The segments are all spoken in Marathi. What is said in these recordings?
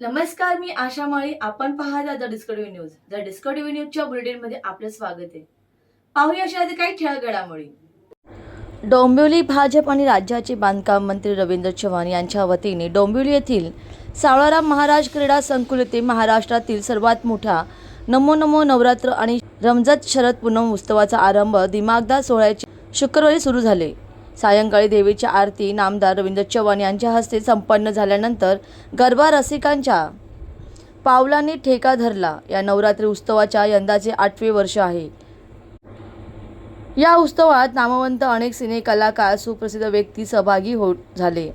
नमस्कार मी आशा माळी. आपण पाहता the Discovery News. The Discovery न्यूजच्या बुलेटिनमध्ये आपलं स्वागत आहे. पाहूया अशा आधी काही ठळक घडामोडी डोंबिवली भाजप आणि राज्याचे बांधकाम मंत्री रवींद्र चव्हाण यांच्या वतीने डोंबिवली येथील सावळाराम महाराज क्रीडा संकुल येथे महाराष्ट्रातील सर्वात मोठा नमो नमो नवरात्र आणि रमजत शरद पूनम उत्सवाचा आरंभ दिमागदार सोहळ्याचे शुक्रवारी सुरू झाले. सायंकाळी देवीची आरती नामदार रवींद्र चव्हाण यांच्या हस्ते संपन्न झाल्यानंतर गरबा रसिकांच्या पावलांनी ठेका धरला. या नवरात्री उत्सवाच्या यंदाचे आठवे वर्ष आहे. या उत्सवात नामवंत अनेक सिने कलाकार सुप्रसिद्ध व्यक्ती सहभागी होत झाले.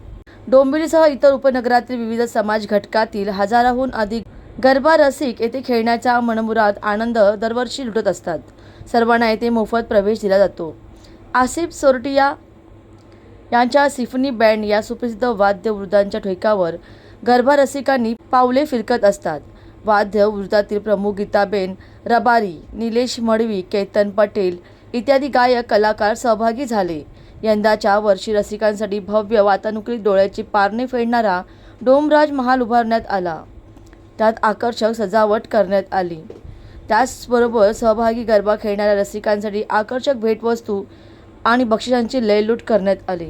डोंबिवलीसह इतर उपनगरातील विविध समाज घटकातील हजाराहून अधिक गरबा रसिक येथे खेळण्याचा मनमुराद आनंद दरवर्षी लुटत असतात. सर्वांना येथे मोफत प्रवेश दिला जातो. आसिफ सोरटिया यांच्या सिफनी बँड या सुप्रसिद्ध वाद्यवृद्धांच्या ठेकावर गरबा रसिकांनी पावले फिरकत असतात. वाद्य वृत्तातील प्रमुख गीताबेन रबारी निलेश मडवी केतन पटेल इत्यादी गायक कलाकार सहभागी झाले. यंदाच्या वर्षी रसिकांसाठी भव्य वातानुकूलित डोळ्याची पारणे फेडणारा डोमराज महाल उभारण्यात आला. त्यात आकर्षक सजावट करण्यात आली. त्याचबरोबर सहभागी गरबा खेळणाऱ्या रसिकांसाठी आकर्षक भेटवस्तू आणि बक्षिसांची लयलूट करण्यात आली.